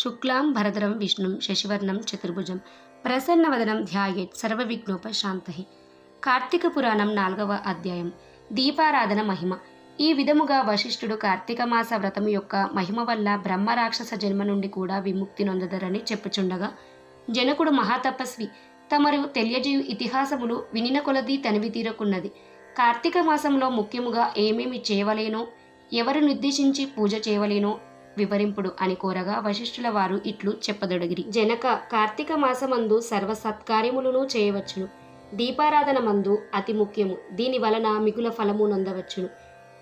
శుక్లాం భరధరం విష్ణుం శశివర్ణం చతుర్భుజం ప్రసన్నవదనం ధ్యాయేత్ సర్వవిఘ్నోపశాంతహి కార్తీక పురాణం నాలుగవ అధ్యాయం. దీపారాధన మహిమ. ఈ విధముగా వశిష్ఠుడు కార్తీక మాస వ్రతం యొక్క మహిమ వల్ల బ్రహ్మ రాక్షస జన్మ నుండి కూడా విముక్తి నొందదరని చెప్పుచుండగా జనకుడు మహాతపస్వి. తమరు తెలియజేయు ఇతిహాసములు వినిన కొలది తనివి తీరకున్నది. కార్తీక మాసంలో ముఖ్యముగా ఏమేమి చేయవలేనో ఎవరు నిర్దేశించి పూజ చేయవలేనో వివరింపుడు అని కోరగా వశిష్ఠుల వారు ఇట్లు చెప్పదొడిగిరి. జనక కార్తీక మాసమందు సర్వ సత్కార్యములను చేయవచ్చును. దీపారాధన మందు అతి ముఖ్యము. దీని వలన మిగుల ఫలము నొందవచ్చును.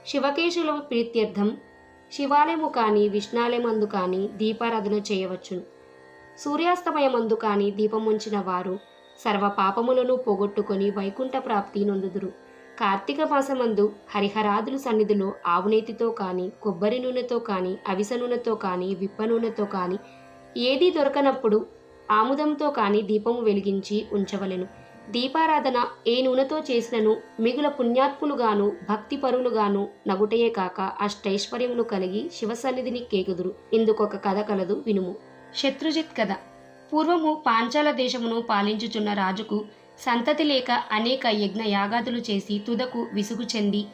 శివకేశుల ప్రీత్యర్థం శివాలయము కానీ విష్ణాలయమందు కానీ దీపారాధన చేయవచ్చును. సూర్యాస్తమయమందు కానీ దీపముంచిన వారు సర్వ పాపములను పోగొట్టుకొని వైకుంఠ ప్రాప్తి నొందుదురు. కార్తీక మాసమందు హరిహరాదుల సన్నిధిలో ఆవునేతితో కానీ కొబ్బరి నూనెతో కానీ అవిస నూనెతో కానీ విప్ప నూనెతో కానీ ఏదీ దొరకనప్పుడు ఆముదంతో కానీ దీపము వెలిగించి ఉంచవలెను. దీపారాధన ఏ నూనెతో చేసినను మిగుల పుణ్యాత్ములుగాను భక్తి పరులుగాను నగుటయే కాక అష్టైశ్వర్యములు కలిగి శివసన్నిధిని కేకుదురు. ఇందుకొక కథ కలదు వినుము. శత్రుజిత్ కథ. పూర్వము పాంచాల దేశమును పాలించుచున్న రాజుకు సంతతి లేక అనేక యజ్ఞ యాగాదులు చేసి తుదకు విసుగు చెంది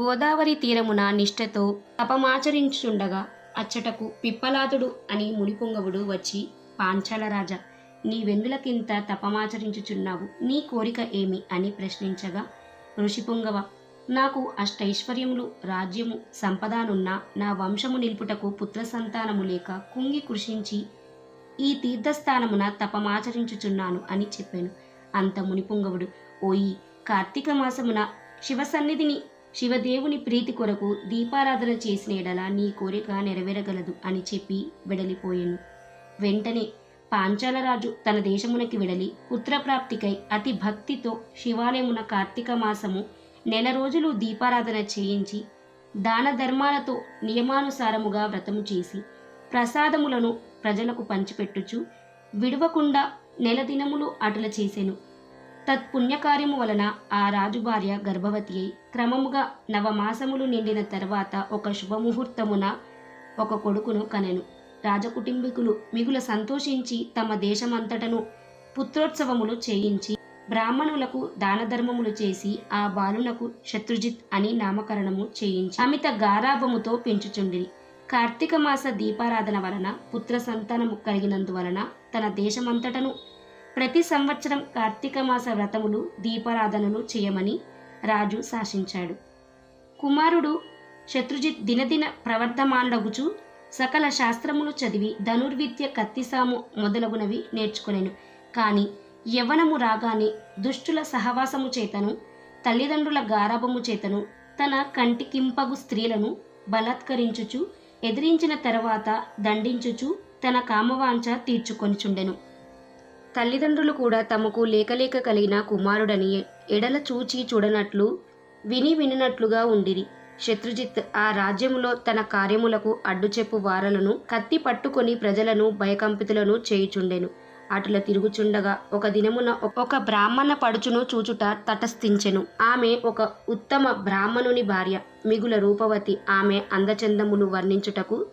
గోదావరి తీరమున నిష్ఠతో తపమాచరించుండగా అచ్చటకు పిప్పలాతుడు అని మునిపొంగవుడు వచ్చి పాంచాలరాజా నీ వెన్నులకింత తపమాచరించుచున్నావు నీ కోరిక ఏమి? అని ప్రశ్నించగా ఋషిపుంగవ నాకు అష్టైశ్వర్యములు రాజ్యము సంపదానున్న నా వంశము నిలుపుటకు పుత్ర సంతానము లేక కుంగి కృషించి ఈ తీర్థస్థానమున తపమాచరించుచున్నాను అని చెప్పాను. అంత మునిపుంగవుడు. ఓయి కార్తీక మాసమున శివసన్నిధిని శివదేవుని ప్రీతి కొరకు దీపారాధన చేసిన ఎడల నీ కోరిక నెరవేరగలదు అని చెప్పి వెడలిపోయాను. వెంటనే పాంచాలరాజు తన దేశమునకి వెడలి పుత్రప్రాప్తికై అతి భక్తితో శివాలయమున కార్తీక మాసము నెల రోజులు దీపారాధన చేయించి దాన ధర్మాలతో నియమానుసారముగా వ్రతము చేసి ప్రసాదములను ప్రజలకు పంచిపెట్టుచు విడవకుండా నెల దినములు అటుల చేసెను. తత్పుణ్యకార్యము వలన ఆ రాజు భార్య గర్భవతి అయి క్రమముగా నవమాసములు నిండిన తర్వాత ఒక శుభముహూర్తమున ఒక కొడుకును కనెను. రాజకుటుంబీకులు మిగుల సంతోషించి తమ దేశమంతటను పుత్రోత్సవములు చేయించి బ్రాహ్మణులకు దానధర్మములు చేసి ఆ బాలునకు శత్రుజిత్ అని నామకరణము చేయించి అమిత గారాభముతో పెంచుచుండిరి. కార్తీక మాస దీపారాధన వలన పుత్ర సంతానము కలిగినందువలన తన దేశమంతటను ప్రతి సంవత్సరం కార్తీక మాస వ్రతములు దీపారాధనలు చేయమని రాజు శాసించాడు. కుమారుడు శత్రుజిత్ దినదిన ప్రవర్ధమాండగుచు సకల శాస్త్రములు చదివి ధనుర్విద్య కత్తిసాము మొదలగునవి నేర్చుకొనెను. కానీ యవ్వనము రాగానే దుష్టుల సహవాసము చేతను తల్లిదండ్రుల గారాభము చేతను తన కంటికింపగు స్త్రీలను బలాత్కరించుచు ఎదిరించిన తర్వాత దండించుచు తన కామవాంఛ తీర్చుకొనిచుండెను. తల్లిదండ్రులు కూడా తమకు లేకలేక కలిగిన కుమారుడని ఎడల చూచి చూడనట్లు విని వినినట్లుగా ఉండిరి. శత్రుజిత్ ఆ రాజ్యములో తన కార్యములకు అడ్డుచెప్పు వారలను కత్తి పట్టుకొని ప్రజలను భయకంపితులను చేయుచుండెను. అటుల తిరుగుచుండగా ఒక దినమున ఒక బ్రాహ్మణ పడుచును చూచుట తటస్థించెను. ఆమె ఒక ఉత్తమ బ్రాహ్మణుని భార్య. మిగుల రూపవతి. ఆమె అందచందములు వర్ణించుటకు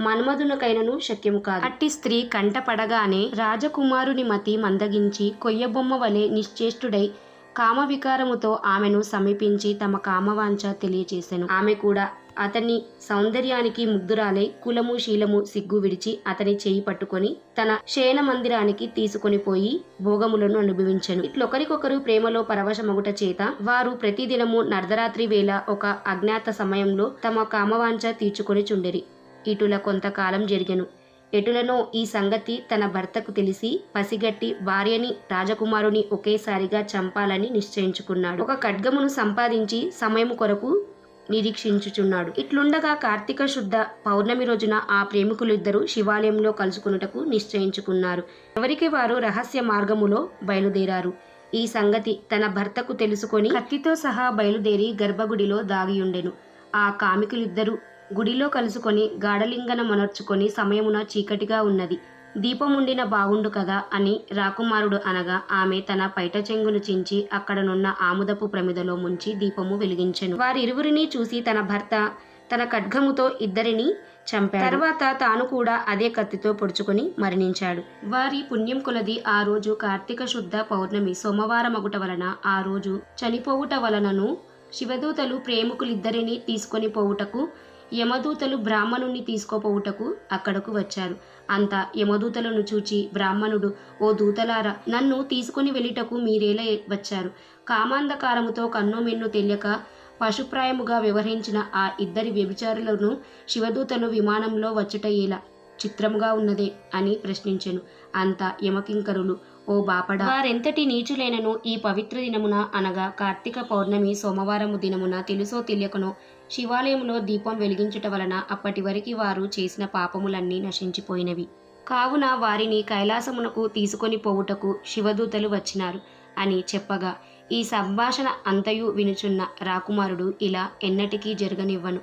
మన్మధునకైనను శక్యము కాదు. అట్టి స్త్రీ కంటపడగానే రాజకుమారుని మతి మందగించి కొయ్యబొమ్మ వలె నిశ్చేష్టుడై కామవికారముతో ఆమెను సమీపించి తమ కామవాంఛ తెలియచేశాను ఆమె కూడా అతని సౌందర్యానికి ముగ్ధురాలై కులము శీలము సిగ్గు విడిచి అతని చేయి పట్టుకొని తన శయన మందిరానికి తీసుకొని పోయి భోగములను అనుభవించను. ఇట్లొకరికొకరు ప్రేమలో పరవశమగుట చేత వారు ప్రతిదినము నర్ధరాత్రి వేళ ఒక అజ్ఞాత సమయంలో తమ కామవాంఛ తీర్చుకొని చుండిరి. ఇటుల కొంతకాలం జరిగెను. ఎటులనో ఈ సంగతి తన భర్తకు తెలిసి పసిగట్టి భార్యని రాజకుమారుని ఒకేసారిగా చంపాలని నిశ్చయించుకున్నాడు. ఒక ఖడ్గమును సంపాదించి సమయం కొరకు నిరీక్షించుచున్నాడు. ఇట్లుండగా కార్తీక శుద్ధ పౌర్ణమి రోజున ఆ ప్రేమికులిద్దరూ శివాలయంలో కలుసుకున్నటకు నిశ్చయించుకున్నారు. ఎవరికి వారు రహస్య మార్గములో బయలుదేరారు? ఈ సంగతి తన భర్తకు తెలుసుకొని కత్తితో సహా బయలుదేరి గర్భగుడిలో దాగియుండెను. ఆ కామికులిద్దరూ గుడిలో కలుసుకొని గాఢలింగన మొనర్చుకొని సమయమున చీకటిగా ఉన్నది. దీపముండిన బాగుండు కదా అని రాకుమారుడు అనగా ఆమె తన పైట చెంగును చించి అక్కడనున్న ఆముదపు ప్రమిదలో ముంచి దీపము వెలిగించెను. వారిరువురిని చూసి తన భర్త తన ఖడ్గముతో ఇద్దరిని చంపాడు. తర్వాత తాను కూడా అదే కత్తితో పొడుచుకొని మరణించాడు. వారి పుణ్యం కొలది ఆ రోజు కార్తీక శుద్ధ పౌర్ణమి సోమవారం అగుట వలన ఆ రోజు చనిపోవుట వలనను శివదూతలు ప్రేమికులిద్దరిని తీసుకొని పోవుటకు యమదూతలు బ్రాహ్మణుణ్ణి తీసుకోపోవుటకు అక్కడకు వచ్చారు. అంత యమదూతలను చూచి బ్రాహ్మణుడు ఓ దూతలారా నన్ను తీసుకొని వెళ్ళుటకు మీరేలా వచ్చారు? కామాంధకారముతో కన్ను మిన్ను తెలియక పశుప్రాయముగా వ్యవహరించిన ఆ ఇద్దరి వ్యభిచారులను శివదూతలు విమానంలో వచ్చుట ఎలా? చిత్రముగా ఉన్నదే అని ప్రశ్నించెను. అంత యమకింకరులు ఓ బాపడా. వారెంతటి నీచులేనను ఈ పవిత్ర దినమున అనగా కార్తీక పౌర్ణమి సోమవారము దినమున తెలుసో తెలియకనో శివాలయంలో దీపం వెలిగించుట వలన అప్పటి వరకు వారు చేసిన పాపములన్నీ నశించిపోయినవి. కావున వారిని కైలాసమునకు తీసుకొని పోవుటకు శివదూతలు వచ్చినారు అని చెప్పగా ఈ సంభాషణ అంతయు వినుచున్న రాకుమారుడు ఇలా ఎన్నటికీ జరగనివ్వను.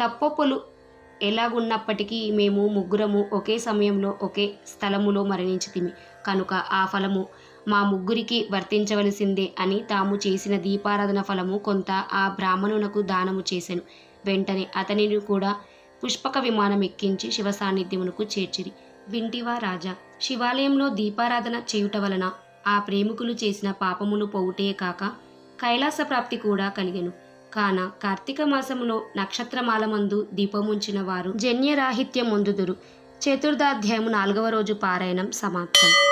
తప్పొప్పులు ఎలాగున్నప్పటికీ మేము ముగ్గురము ఒకే సమయంలో ఒకే స్థలములో మరణించితిమి. కనుక ఆ ఫలము మా ముగ్గురికి వర్తించవలసిందే అని తాము చేసిన దీపారాధన ఫలము కొంత ఆ బ్రాహ్మణునకు దానము చేసెను. వెంటనే అతనిని కూడా పుష్పక విమానం ఎక్కించి శివ సాన్నిధ్యమునకు చేర్చిరి. వింటివా రాజా శివాలయంలో దీపారాధన చేయుట వలన ఆ ప్రేమికులు చేసిన పాపములు పోవుటే కాక కైలాస ప్రాప్తి కూడా కలిగెను. కాన కార్తీక మాసములో నక్షత్రమాలమందు దీపముంచిన వారు జన్యరాహిత్యం ముందుదురు చతుర్థాధ్యాయము నాలుగవ రోజు పారాయణం సమాప్తం.